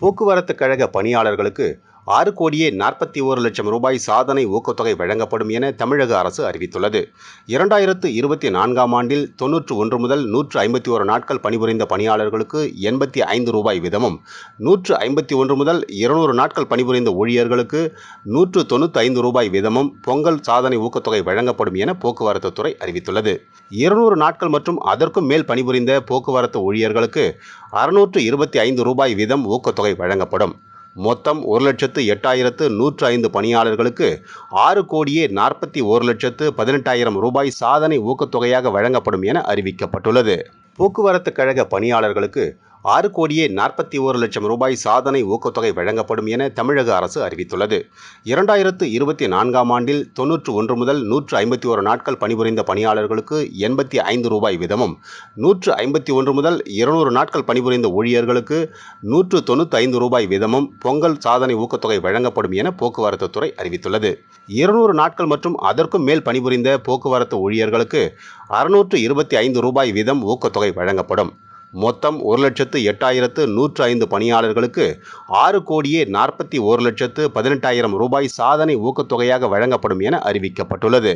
போக்குவரத்து கழக பணியாளர்களுக்கு ஆறு கோடியே நாற்பத்தி ஓரு லட்சம் ரூபாய் சாதனை ஊக்கத்தொகை வழங்கப்படும் என தமிழக அரசு அறிவித்துள்ளது. இரண்டாயிரத்து இருபத்தி நான்காம் ஆண்டில் தொன்னூற்று ஒன்று முதல் நூற்று ஐம்பத்தி ஒரு நாட்கள் பணிபுரிந்த பணியாளர்களுக்கு எண்பத்தி ஐந்து ரூபாய் வீதமும் நூற்று ஐம்பத்தி ஒன்று முதல் இருநூறு நாட்கள் பணிபுரிந்த ஊழியர்களுக்கு நூற்று தொண்ணூற்றி ஐந்து ரூபாய் வீதமும் பொங்கல் சாதனை ஊக்கத்தொகை வழங்கப்படும் என போக்குவரத்து துறை அறிவித்துள்ளது. இருநூறு நாட்கள் மற்றும் அதற்கும் மேல் பணிபுரிந்த போக்குவரத்து ஊழியர்களுக்கு அறுநூற்று இருபத்தி ஐந்து ரூபாய் வீதம் ஊக்கத்தொகை வழங்கப்படும். மொத்தம் ஒரு லட்சத்து எட்டாயிரத்து நூற்று ஐந்து பணியாளர்களுக்கு ஆறு கோடியே நாற்பத்தி ஒரு லட்சத்து பதினெட்டாயிரம் ரூபாய் சாதனை ஊக்கத்தொகையாக வழங்கப்படும் என அறிவிக்கப்பட்டுள்ளது. போக்குவரத்து கழக பணியாளர்களுக்கு ஆறு கோடியே நாற்பத்தி ஓரு லட்சம் ரூபாய் சாதனை ஊக்கத்தொகை வழங்கப்படும் என தமிழக அரசு அறிவித்துள்ளது. இரண்டாயிரத்து இருபத்தி நான்காம் ஆண்டில் தொன்னூற்று ஒன்று முதல் நூற்று ஐம்பத்தி ஒரு நாட்கள் பணிபுரிந்த பணியாளர்களுக்கு எண்பத்தி ஐந்து ரூபாய் வீதமும் நூற்று ஐம்பத்தி ஒன்று முதல் இருநூறு நாட்கள் பணிபுரிந்த ஊழியர்களுக்கு நூற்று தொண்ணூற்றி ஐந்து ரூபாய் வீதமும் பொங்கல் சாதனை ஊக்கத்தொகை வழங்கப்படும் என போக்குவரத்து துறை அறிவித்துள்ளது. இருநூறு நாட்கள் மற்றும் அதற்கும் மேல் பணிபுரிந்த போக்குவரத்து ஊழியர்களுக்கு அறுநூற்று இருபத்தி ஐந்து ரூபாய் வீதம் ஊக்கத்தொகை வழங்கப்படும். மொத்தம் ஒரு லட்சத்து எட்டாயிரத்து நூற்று ஐந்து பணியாளர்களுக்கு ஆறு கோடியே நாற்பத்தி ஒரு லட்சத்து பதினெட்டாயிரம் ரூபாய் சாதனை ஊக்கத்தொகையாக வழங்கப்படும் என அறிவிக்கப்பட்டுள்ளது.